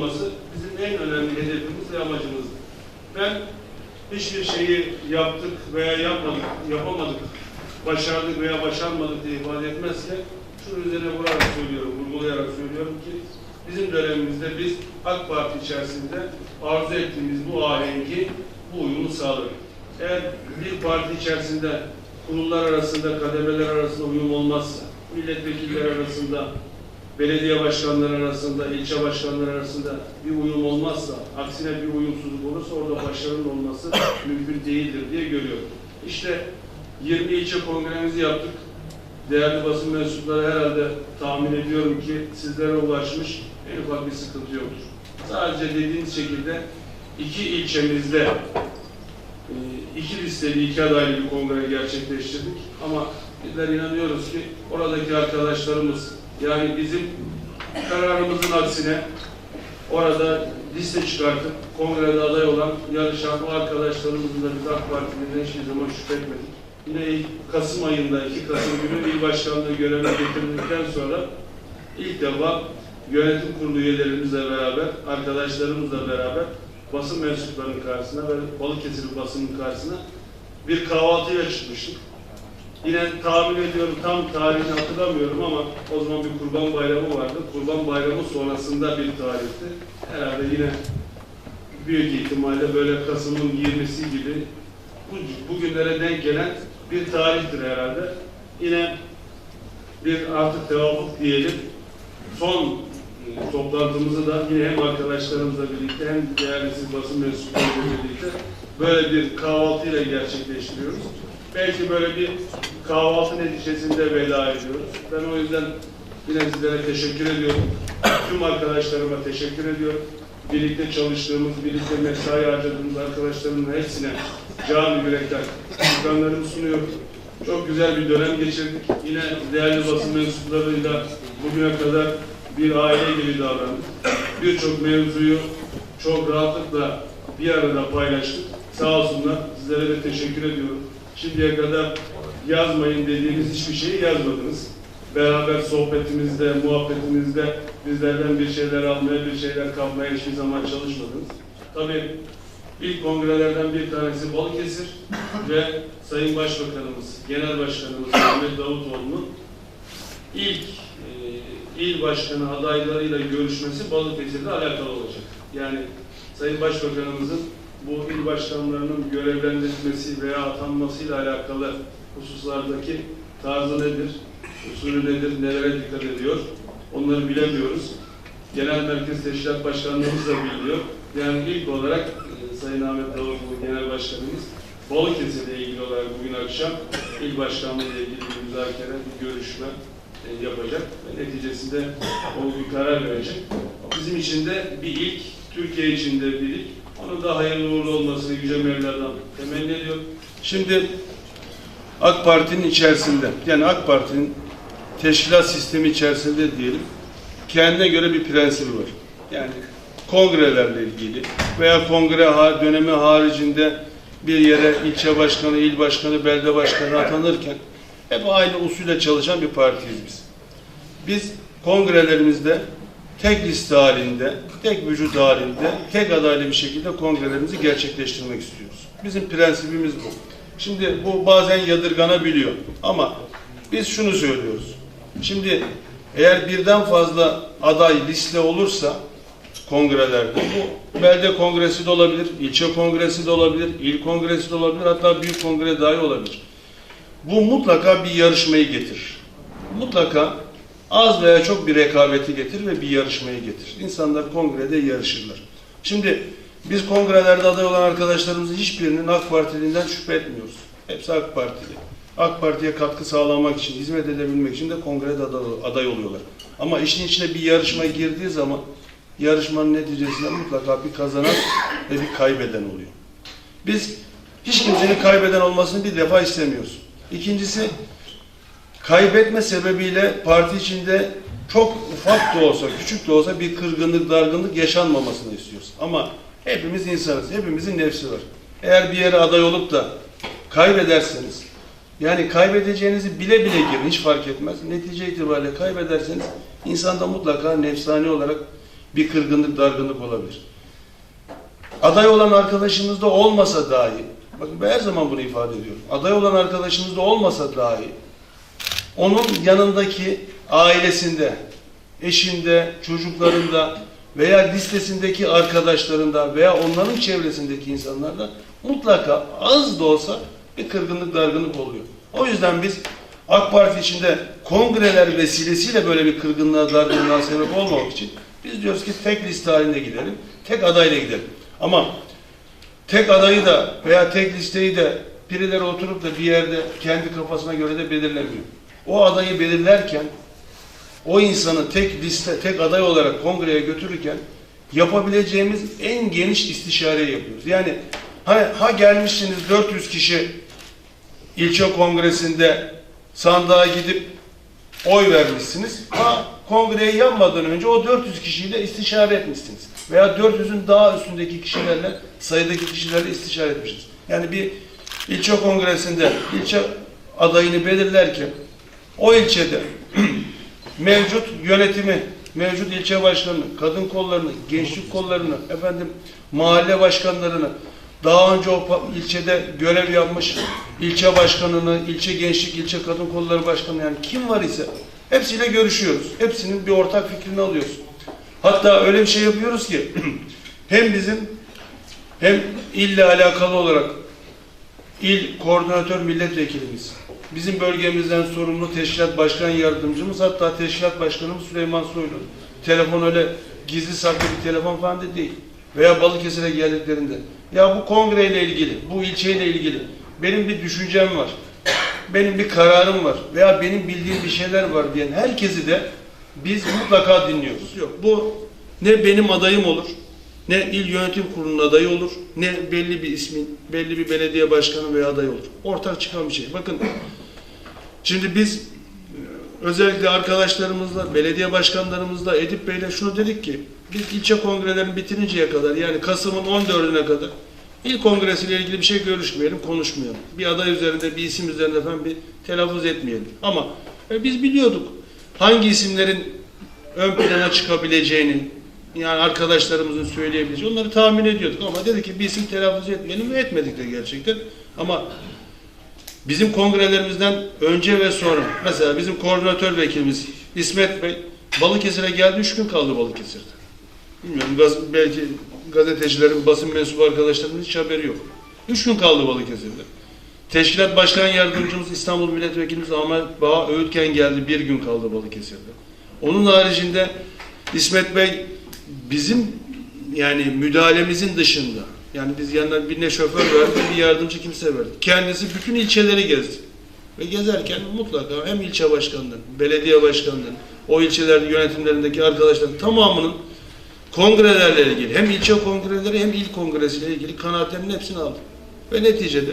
olması bizim en önemli hedefimiz ve amacımız. Ben hiçbir şeyi yaptık veya yapmadık, yapamadık, başardık veya başarmadık diye ifade etmezse şunun üzerine vurarak söylüyorum, vurgulayarak söylüyorum ki bizim dönemimizde biz AK Parti içerisinde arzu ettiğimiz bu ahengi, bu uyumu sağladık. Eğer bir parti içerisinde kurullar arasında, kademeler arasında uyum olmazsa, milletvekilleri arasında, belediye başkanları arasında, ilçe başkanları arasında bir uyum olmazsa, aksine bir uyumsuzluk olursa orada başarının olması mümkün değildir diye görüyorum. İşte 20 ilçe kongremizi yaptık. Değerli basın mensupları herhalde tahmin ediyorum ki sizlere ulaşmış en ufak bir sıkıntı yoktur. Sadece dediğiniz şekilde iki ilçemizde e, iki listeli, iki adaylı bir kongre gerçekleştirdik. Ama bizler inanıyoruz ki oradaki arkadaşlarımız yani bizim kararımızın aksine orada liste çıkartıp kongrede aday olan yarışan o arkadaşlarımızın da biz AK Parti'den hiçbir zaman şüphe etmedik. Yine Kasım ayında, 2 Kasım günü il başkanlığı görevine getirildikten sonra ilk defa yönetim kurulu üyelerimizle beraber, arkadaşlarımızla beraber basın mensuplarının karşısına ve Balıkesir basının karşısına bir kahvaltıya çıkmıştık. Yine tahmin ediyorum tam tarihini hatırlamıyorum ama o zaman bir kurban bayramı vardı. Kurban bayramı sonrasında bir tarihti. Herhalde yine büyük ihtimalle böyle Kasım'ın 20'si gibi bu, bugünlere denk gelen bir tarihtir herhalde. Yine bir artık tevafuk diyelim. Son e, toplantımızı da yine hem arkadaşlarımızla birlikte hem değerli siz basın mensuplarıyla birlikte böyle bir kahvaltıyla gerçekleştiriyoruz. Belki böyle bir kahvaltı neticesinde veda ediyoruz. Ben o yüzden yine sizlere teşekkür ediyorum. Tüm arkadaşlarıma teşekkür ediyorum. Birlikte çalıştığımız, birlikte mesai harcadığımız arkadaşlarımın hepsine canı yürekten şükranlarımı sunuyorum. Çok güzel bir dönem geçirdik. Yine değerli basın mensuplarıyla bugüne kadar bir aile gibi davrandık. Birçok mevzuyu çok rahatlıkla bir arada paylaştık. Sağ olsunlar. Sizlere de teşekkür ediyorum. Şimdiye kadar yazmayın dediğiniz hiçbir şeyi yazmadınız. Beraber sohbetimizde, muhabbetimizde bizlerden bir şeyler almaya, bir şeyler kapmaya hiçbir zaman çalışmadınız. Tabii ilk kongrelerden bir tanesi Balıkesir ve Sayın Başbakanımız, Genel Başkanımız Ahmet Davutoğlu'nun ilk e, il başkanı adaylarıyla görüşmesi Balıkesir'de alakalı olacak. Yani Sayın Başbakanımızın bu il başkanlarının görevlendirilmesi veya atanmasıyla alakalı hususlardaki tarzı nedir, usulü nedir, nelere dikkat ediyor onları bilemiyoruz. Genel Merkez Teşkilat Başkanlığımız da biliyor. Yani ilk olarak e, Sayın Ahmet Davutoğlu Genel Başkanımız Balıkesir'le ilgili olarak bugün akşam il başkanlığı ile ilgili bir müzakere, bir görüşme e, yapacak ve neticesinde o bir karar verecek. Bizim için de bir ilk, Türkiye için de bir ilk. Onun da hayırlı uğurlu olmasını Yüce Mevla'dan temenni ediyorum. Şimdi AK Parti'nin içerisinde, yani AK Parti'nin teşkilat sistemi içerisinde diyelim, kendine göre bir prensibi var. Yani kongrelerle ilgili veya kongre dönemi haricinde bir yere ilçe başkanı, il başkanı, belde başkanı atanırken hep aynı usulle çalışan bir partiyiz biz. Biz kongrelerimizde tek liste halinde, tek vücut halinde, tek adaylı bir şekilde kongrelerimizi gerçekleştirmek istiyoruz. Bizim prensibimiz bu. Şimdi bu bazen yadırganabiliyor ama biz şunu söylüyoruz. Şimdi eğer birden fazla aday liste olursa kongrelerde bu belde kongresi de olabilir, ilçe kongresi de olabilir, il kongresi de olabilir, hatta büyük kongre dahi olabilir. Bu mutlaka bir yarışmayı getirir. Mutlaka az veya çok bir rekabeti getirir ve bir yarışmayı getirir. İnsanlar kongrede yarışırlar. Şimdi biz kongrelerde aday olan arkadaşlarımızın hiçbirinin AK Partiliğinden şüphe etmiyoruz. Hepsi AK Partili. AK Parti'ye katkı sağlamak için, hizmet edebilmek için de kongrede aday- oluyorlar. Ama işin içine bir yarışma girdiği zaman yarışmanın neticesinde mutlaka bir kazanan ve bir kaybeden oluyor. Biz hiç kimsenin kaybeden olmasını bir defa istemiyoruz. İkincisi kaybetme sebebiyle parti içinde çok ufak da olsa, küçük de olsa bir kırgınlık, dargınlık yaşanmamasını istiyoruz. Ama hepimiz insanız, hepimizin nefsi var. Eğer bir yere aday olup da kaybederseniz, yani kaybedeceğinizi bile bile girin, hiç fark etmez. Netice itibariyle kaybederseniz insanda mutlaka nefsani olarak bir kırgınlık, dargınlık olabilir. Aday olan arkadaşımız da olmasa dahi, bakın ben her zaman bunu ifade ediyorum. Aday olan arkadaşımız da olmasa dahi, onun yanındaki ailesinde, eşinde, çocuklarında veya listesindeki arkadaşlarında veya onların çevresindeki insanlarda mutlaka az da olsa bir kırgınlık, dargınlık oluyor. O yüzden biz AK Parti içinde kongreler vesilesiyle böyle bir kırgınlığa, dargınlığa sebep olmamak için biz diyoruz ki tek liste halinde gidelim, tek adayla gidelim. Ama tek adayı da veya tek listeyi de birileri oturup da bir yerde kendi kafasına göre de belirlemiyor. O adayı belirlerken o insanı tek liste, tek aday olarak kongreye götürürken yapabileceğimiz en geniş istişareyi yapıyoruz. Yani ha, ha gelmişsiniz 400 kişi ilçe kongresinde sandığa gidip oy vermişsiniz. Ha kongreyi yapmadan önce o 400 kişiyle istişare etmişsiniz. Veya 400'ün daha üstündeki kişilerle, sayıdaki kişilerle istişare etmişsiniz. Yani bir ilçe kongresinde ilçe adayını belirlerken o ilçede mevcut yönetimi, mevcut ilçe başkanını, kadın kollarını, gençlik kollarını, efendim mahalle başkanlarını, daha önce o ilçede görev yapmış ilçe başkanını, ilçe gençlik, ilçe kadın kolları başkanı yani kim var ise hepsiyle görüşüyoruz. Hepsinin bir ortak fikrini alıyoruz. Hatta öyle bir şey yapıyoruz ki hem bizim hem ille alakalı olarak il koordinatör milletvekilimiz, bizim bölgemizden sorumlu teşkilat başkan yardımcımız, hatta teşkilat başkanımız Süleyman Soylu. Telefon öyle gizli saklı bir telefon falan da değil. Veya Balıkesir'e geldiklerinde. Ya bu kongreyle ilgili, bu ilçeyle ilgili benim bir düşüncem var. Benim bir kararım var. Veya benim bildiğim bir şeyler var diyen herkesi de biz mutlaka dinliyoruz. Yok bu ne benim adayım olur, ne il yönetim kurulunun adayı olur, ne belli bir ismin, belli bir belediye başkanı veya aday olur. Ortak çıkan bir şey. Bakın, şimdi biz e, özellikle arkadaşlarımızla, belediye başkanlarımızla, Edip Bey'le şunu dedik ki, biz ilçe kongrelerini bitirinceye kadar, yani Kasım'ın 14'üne kadar il kongresiyle ilgili bir şey görüşmeyelim, konuşmayalım. Bir aday üzerinde, bir isim üzerinde falan bir telaffuz etmeyelim. Ama e, biz biliyorduk hangi isimlerin ön plana çıkabileceğini, yani arkadaşlarımızın söyleyebileceği onları tahmin ediyorduk ama dedi ki bir isim telaffuz etmeyelim ve etmedik de gerçekten. Ama bizim kongrelerimizden önce ve sonra mesela bizim koordinatör vekilimiz İsmet Bey Balıkesir'e geldi, üç gün kaldı Balıkesir'de. Bilmiyorum gaz, belki gazetecilerin, basın mensubu arkadaşlarımın hiç haberi yok. Üç gün kaldı Balıkesir'de. Teşkilat Başkan Yardımcımız İstanbul Milletvekilimiz Ahmet Bağ Öğütken geldi, bir gün kaldı Balıkesir'de. Onun haricinde İsmet Bey bizim yani müdahalemizin dışında yani biz yanına bir ne şoför verdik bir yardımcı kimse verdik. Kendisi bütün ilçeleri gezdi. Ve gezerken mutlaka hem ilçe başkanları, belediye başkanları, o ilçelerde yönetimlerindeki arkadaşların tamamının kongrelerle ilgili hem ilçe kongreleri hem il kongresiyle ilgili kanaatlerinin hepsini aldı. Ve neticede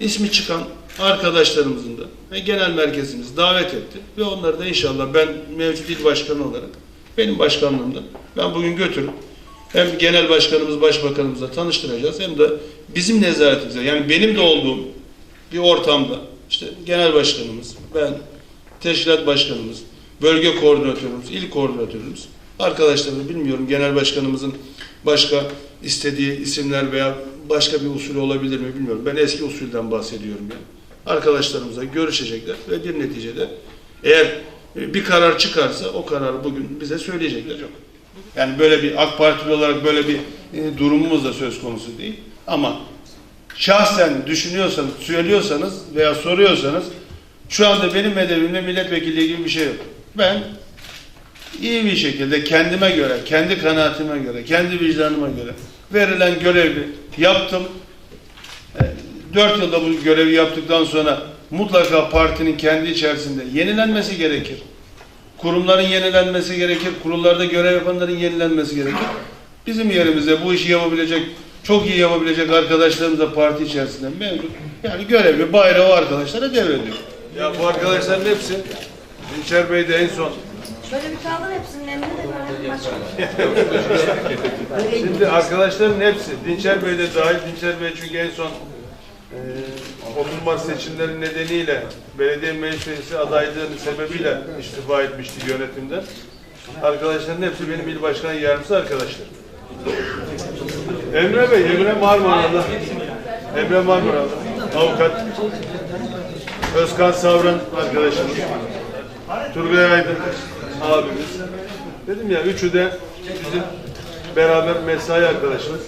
ismi çıkan arkadaşlarımızın da ve genel merkezimiz davet etti ve onları da inşallah ben mevcut il başkanı olarak benim başkanlığımda ben bugün götürüp hem genel başkanımız, başbakanımızla tanıştıracağız hem de bizim nezaretimize yani benim de olduğum bir ortamda işte genel başkanımız, ben, teşkilat başkanımız, bölge koordinatörümüz, il koordinatörümüz, arkadaşlarımız bilmiyorum genel başkanımızın başka istediği isimler veya başka bir usulü olabilir mi bilmiyorum. Ben eski usulden bahsediyorum yani. Arkadaşlarımızla görüşecekler ve bir neticede eğer bir karar çıkarsa o kararı bugün bize söyleyecekler. Yok. Yani böyle bir AK Partili olarak böyle bir e, durumumuz da söz konusu değil. Ama şahsen düşünüyorsanız, söylüyorsanız veya soruyorsanız şu anda benim hedefimde milletvekilliği gibi bir şey yok. Ben iyi bir şekilde kendime göre, kendi kanaatime göre, kendi vicdanıma göre verilen görevi yaptım. E, Dört yılda bu görevi yaptıktan sonra mutlaka partinin kendi içerisinde yenilenmesi gerekir. Kurumların yenilenmesi gerekir. Kurullarda görev yapanların yenilenmesi gerekir. Bizim yerimizde bu işi yapabilecek, çok iyi yapabilecek arkadaşlarımız da parti içerisinde mevcut. Yani görevi, bayrağı arkadaşlara devrediyor. Ya bu arkadaşların hepsi Dinçer Bey de en son Şöyle bir kaldır hepsinin emrini de görelim. Şimdi arkadaşların hepsi, Dinçer Bey de dahil, Dinçer Bey çünkü en son e, 30 Mart seçimleri nedeniyle belediye meclis üyesi adaylığının sebebiyle istifa etmişti yönetimden. arkadaşların hepsi benim il başkan yardımcısı arkadaşlar. Emre Bey, Emre Marmara'da. Emre Marmara'da. Avukat. Özkan Savran arkadaşımız. Turgay Aydın abimiz. Dedim ya üçü de bizim beraber mesai arkadaşımız.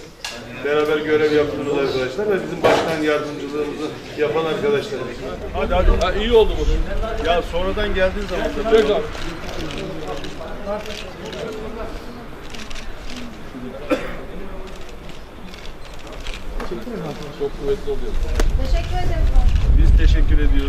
Beraber görev yaptığımız arkadaşlar ve bizim başkan yardımcılığımızı yapan arkadaşlarımız. Hadi hadi. Ha, iyi oldu bu. Ya sonradan geldiğin zaman. da- Teşekkür ederim. Biz teşekkür ediyoruz.